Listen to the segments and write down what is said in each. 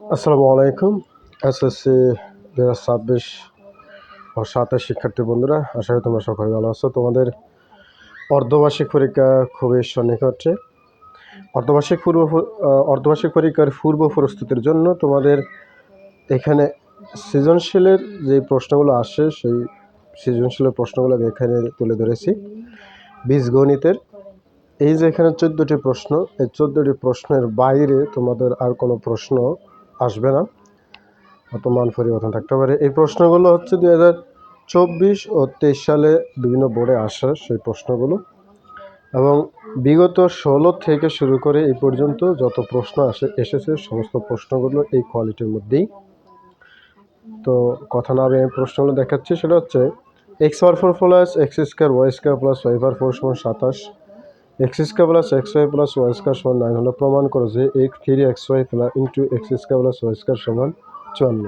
আসসালামু আলাইকুম। এসএসসি দু হাজার ছাব্বিশ ও সাতাশ শিক্ষার্থী বন্ধুরা, আশা করি তোমরা সকলে ভালো আছো। তোমাদের অর্ধবার্ষিক পরীক্ষা খুবই সন্নিকটে। অর্ধবার্ষিক পূর্ব, অর্ধবার্ষিক পরীক্ষার পূর্ব প্রস্তুতির জন্য তোমাদের এখানে সৃজনশীলের যে প্রশ্নগুলো আসে, সেই সৃজনশীলের প্রশ্নগুলো আমি এখানে তুলে ধরেছি। বীজগণিতের এই যে এখানে চোদ্দোটি প্রশ্ন, এই চোদ্দোটি প্রশ্নের বাইরে তোমাদের আর কোনো প্রশ্ন আসবে না। অত মান পরিবর্তন থাকতে পারে। এই প্রশ্নগুলো হচ্ছে দুই হাজার চব্বিশ ও তেইশ সালে বিভিন্ন বোর্ডে আসা সেই প্রশ্নগুলো। এবং বিগত ষোলো থেকে শুরু করে এই পর্যন্ত যত প্রশ্ন আসে, এসেছে, সমস্ত প্রশ্নগুলো এই কোয়ালিটির মধ্যেই। তো কথা না আমি প্রশ্নগুলো দেখাচ্ছি, সেটা হচ্ছে x power four plus x square y square plus y power four সমান সাতাশ। X square plus x y plus y square সমান নাইন হলো প্রমাণ করে যে x three x y plus into x square plus y square সমান চুয়ান্ন।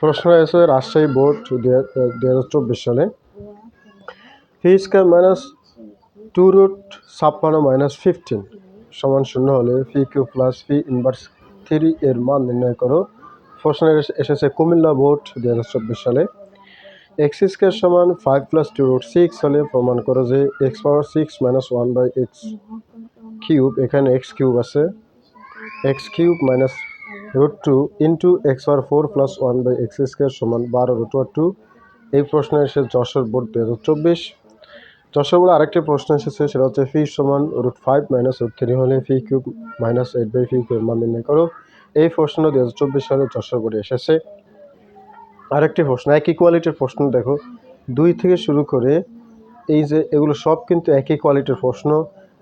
প্রশ্ন এসে রাজশাহী বোর্ড দুই হাজার চব্বিশ সালে। Phi square minus two root ছাপ্পান্ন মাইনাস ফিফটিন সমান শূন্য হলে phi q plus phi inverse three এর মান নির্ণয় করো। প্রশ্ন এসেছে কুমিল্লা বোর্ড দুই হাজার চব্বিশ সালে। এক্স স্কোয়ার সমান five plus two root six হলে প্রমাণ করো যে x power six minus one by x cube এখানে এক্স কিউব আছে। X cube minus root two into x power four plus one by x square সমান বারো root over two এই প্রশ্ন এসে যশোর বোর্ড দু হাজার চব্বিশ। যশোর বোর্ড আরেকটি প্রশ্ন এসেছে, সেটা হচ্ছে ফি সমান root five minus root three হলে phi cube minus eight by phi cube মান নির্ণয় করো। এই প্রশ্ন দু হাজার চব্বিশ সালে যশোর বোর্ডে এসেছে। আরেকটি প্রশ্ন, একই কোয়ালিটির প্রশ্ন, দেখো। দুই থেকে শুরু করে এই যে এগুলো সব কিন্তু একই কোয়ালিটির প্রশ্ন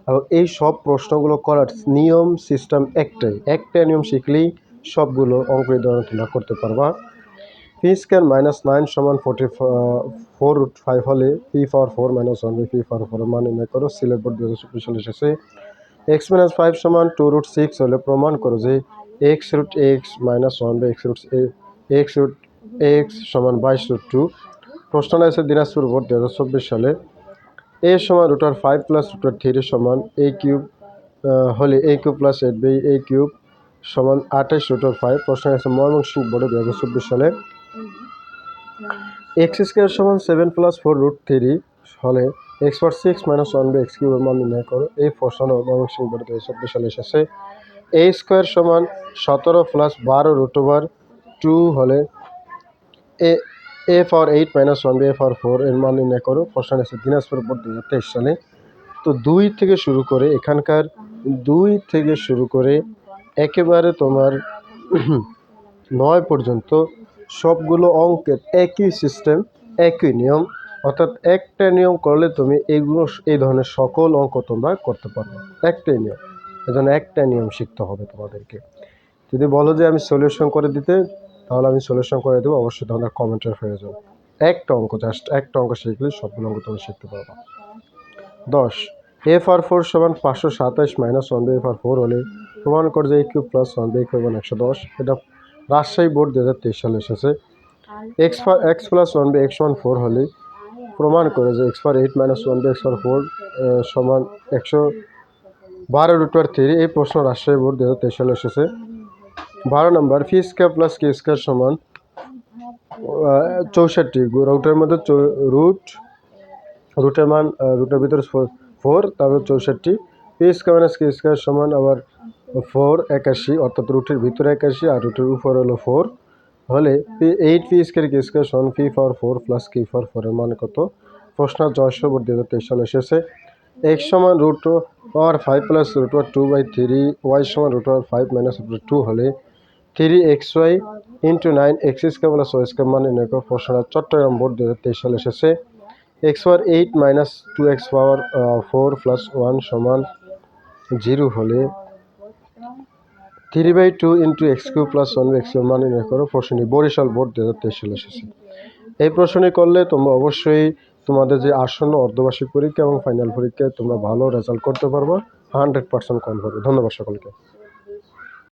এবং এই সব প্রশ্নগুলো করার নিয়ম সিস্টেম একটাই। একটাই নিয়ম শিখলেই সবগুলো অঙ্ক এই ধরনের তোমরা করতে পারবা। পি স্কোয়ার মাইনাস নাইন সমান ফোর্টি ফোর রুট ফাইভ হলে p power four minus one by p power four মান নির্ণয় করো সিলেট বোর্ড দু হাজার চব্বিশ সালে এসেছে। এক্স মাইনাস ফাইভ সমান টু রুট সিক্স হলে প্রমাণ করো যে x root x minus one by x root x root x সমান বাইশ রুট টু প্রশ্নটা আছে দিনাজপুর বোর্ড দু হাজার চব্বিশ সালে। এ সমান রুটার ফাইভ প্লাস রুটার থ্রি সমান এ কিউব হলে a cube plus eight by a cube সমান আঠাশ রুটার ফাইভ প্রশ্ন আছে ময়মনসিংহ বোর্ডে দু হাজার চব্বিশ সালে। এক্স স্কোয়ার সমান seven plus four root three হলে x power six minus one by x কিউবের মান নির্ণয় করো। এই প্রশ্ন ময়মনসিংহ বোর্ডে দু হাজার চব্বিশ সালে এসেছে। এ স্কোয়ার সমান সতেরো প্লাস বারো রুট ওভার টু হলে a a for eight minus one, b a for four এর মান নির্ণয় করো। প্রশ্ন আছে, দিনাজপুর বোর্ড দু তেইশ সালে। তো দুই থেকে শুরু করে এখানকার দুই থেকে শুরু করে একেবারে তোমার নয় পর্যন্ত সবগুলো অঙ্কের একই সিস্টেম একই নিয়ম, অর্থাৎ একটা নিয়ম করলে তুমি এইগুলো এই ধরনের সকল অঙ্ক তোমরা করতে পারবে। একটাই নিয়ম। এজন্য একটা নিয়ম শিখতে হবে তোমাদেরকে। যদি বলো যে আমি সলিউশন করে দিতে তাহলে আমি সলিউশন করে দেবো, অবশ্যই তোমাদের কমেন্টের প্রয়োজন একটা অঙ্ক জাস্ট একটা অঙ্ক শিখলে সবগুলো অঙ্ক তুমি শিখতে পারবা। দশ এফ আর ফোর সমান পাঁচশো সাতাশ minus one by f r four হলে প্রমাণ করে যে cube plus one by cube একশো দশ। এটা রাজশাহী বোর্ড দু হাজার তেইশ সালে এসেছে। X for x plus one by x one four হলে প্রমাণ করে যে x for eight minus one by x for four সমান একশো বারো রুটার থ্রি এই প্রশ্ন রাজশাহী বোর্ড দু হাজার তেইশ সালে এসেছে। বারো নম্বর phi square plus k square সমান চৌষট্টি রুটের মধ্যে রুট রুটের মান রুটের ভিতরে ফোর তারপর চৌষট্টি p square minus k square সমান আবার ফোর একাশি, অর্থাৎ রুটের ভিতরে একাশি আর রুটের উপর হলো ফোর হলে p eight p square k square সমান p for four plus q for ফোরের মান কত? প্রশ্ন জয়শো বোর্ড দু হাজার তেইশ সালে এসেছে। এক্স সমান root power five plus root over two by three y সমান root over five minus root two হলে three x y into nine x square plus y square মান নির্ণয় প্রশ্ন চট্টগ্রাম বোর্ড দু হাজার তেইশ সালে এসেছে। X power eight minus two x power four plus one সমান জিরো হলে three by two into x q plus one x q মান নির্ণয় করো প্রশ্নটি বরিশাল বোর্ড দু হাজার তেইশ সালে এসেছে। এই প্রশ্নটি করলে তোমরা অবশ্যই তোমাদের যে আসন্ন অর্ধবার্ষিক পরীক্ষা এবং ফাইনাল পরীক্ষায় তোমরা ভালো রেজাল্ট করতে পারবে হান্ড্রেড পার্সেন্ট কম কনফার্ম ধন্যবাদ সকলকে।